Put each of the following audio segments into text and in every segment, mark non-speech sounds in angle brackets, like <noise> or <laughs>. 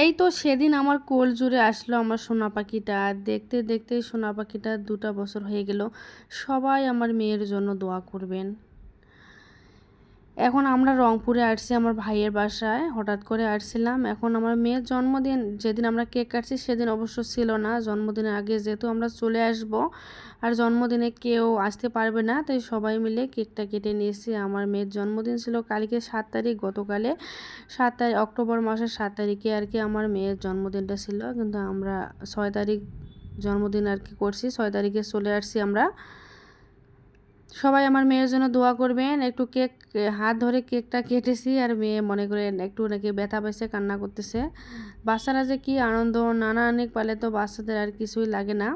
এই তো সেদিন আমার কোল জুড়ে আসলো আমার সোনা পাখিটা। দেখতে দেখতে সোনা পাখিটা দুটা বছর হয়ে গেল। সবাই আমার মেয়ের জন্য দোয়া করবেন। এখন আমরা রংপুরে আসছি আমার ভাইয়ের বাসায়, হঠাৎ করে আসছিলাম। এখন আমার মেয়ের জন্মদিন, যেদিন আমরা কেক কাটছি সেদিন অবশ্য ছিল না, জন্মদিনের আগে যেহেতু আমরা চলে আসব, আর জন্মদিনে কেউ আসতে পারবে না, তাই সবাই মিলে কেকটা কেটে নিয়েছি। আমার মেয়ের জন্মদিন ছিল কালকে সাত তারিখ, গতকালে সাত তারিখ, অক্টোবর মাসের সাত তারিখে আর কি আমার মেয়ের জন্মদিনটা ছিল। কিন্তু আমরা ছয় তারিখ জন্মদিন আর কি করছি, ছয় তারিখে চলে আসছি আমরা। সবাই আমার মেয়ের জন্য দোয়া করবেন। একটু কেক, হাত ধরে কেকটা কেটেছি আর মেয়ে মনে করে একটু নাকি ব্যথা পাইছে, কান্না করতেছে। বাচ্চারা যে কি আনন্দ নানা অনেক পালে তো বাচ্চাদের আর কিছুই লাগে না।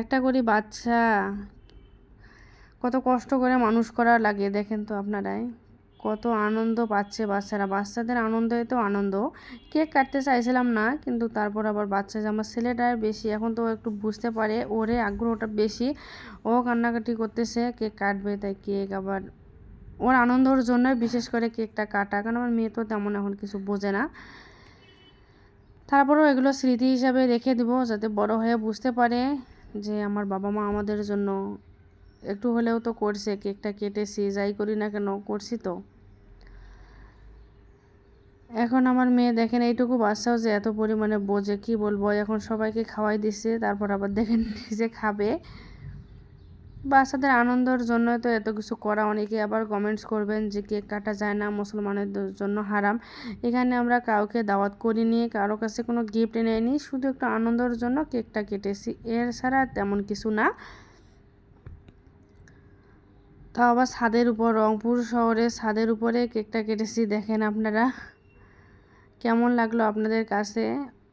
একটা করি বাচ্চা, কত কষ্ট করে মানুষ করা লাগে, দেখেন তো আপনারাই। কত আনন্দ পাচ্ছে বাচ্চারা। বাচ্চাদের আনন্দই তো আনন্দ। কেক কাটতে চাইছিলাম না, কিন্তু তারপর আবার বাচ্চা যে আমার ছেলেটার বেশি, এখন তো একটু বুঝতে পারে, ওরে আগ্রহটা বেশি। ও কান্নাকাটি করতেছে, কেক কাটবে, তাই কেক আবার ওর আনন্দর জন্যই বিশেষ করে কেকটা কাটা, কারণ আমার মেয়ে তো তেমন এখন কিছু বোঝে না। তারপরেও এগুলো স্মৃতি হিসাবে রেখে দেবো, যাতে বড় হয়ে বুঝতে পারে যে আমার বাবা মা আমাদের জন্য একটু হলেও তো করছে, কেকটা কেটেছি যাই করি না কেন, করছি তো। এখন আমার মেয়ে দেখেন, এইটুকু বাচ্চাও যে এত পরিমাণে বোঝে, কি বলব, এখন সবাইকে খাওয়াই দিছে, তারপর আবার দেখেন <laughs> নিজে খাবে। বাচ্চাদের আনন্দের জন্য তো এত কিছু করা, অনেকে আবার কমেন্টস করবেন যে কেক কাটা যায় না মুসলমানের জন্য হারাম। এখানে আমরা কাউকে দাওয়াত করিনি, কারও কাছে কোনো গিফট নেয়নি শুধু একটু আনন্দের জন্য কেকটা কেটেছি, এর ছাড়া তেমন কিছু না। তাও আবার ছাদের উপর, রংপুর শহরে ছাদের উপরে কেকটা কেটেছি, দেখেন আপনারা। কেমন লাগল আপনাদের কাছে?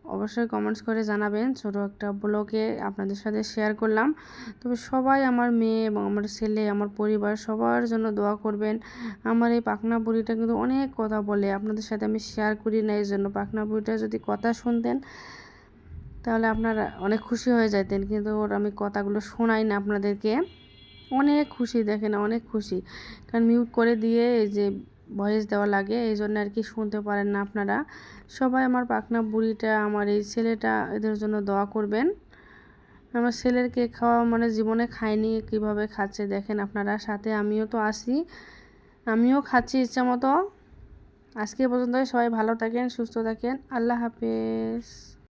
অবশ্যই কমেন্টস করে জানাবেন। ছোটো একটা ব্লগে আপনাদের সাথে শেয়ার করলাম। তবে সবাই আমার মেয়ে এবং আমার ছেলে, আমার পরিবার সবার জন্য দোয়া করবেন। আমার এই পাখনা বুড়িটা কিন্তু অনেক কথা বলে। আপনাদের সাথে আমি শেয়ার করি না এই জন্য। পাখনা বুড়িটা যদি কথা শুনতেন, তাহলে আপনারা অনেক খুশি হয়ে যেতেন কিন্তু ওর আমি কথাগুলো শোনাই না আপনাদেরকে। অনেক খুশি, দেখেন অনেক খুশি। কারণ মিউট করে দিয়ে এই যে ভয়েস দেওয়া লাগে, এই জন্য আর কি শুনতে পারেন না আপনারা। সবাই আমার পাকনা বুড়িটা, আমার এই ছেলেটা, এদের জন্য দোয়া করবেন। আমার ছেলের কেক খাওয়া মানে জীবনে খায়নি কীভাবে খাচ্ছে দেখেন আপনারা। সাথে আমিও তো আসি আমিও খাচ্ছি ইচ্ছা মতো। আজকে পর্যন্ত সবাই ভালো থাকেন, সুস্থ থাকেন। আল্লাহ হাফেজ।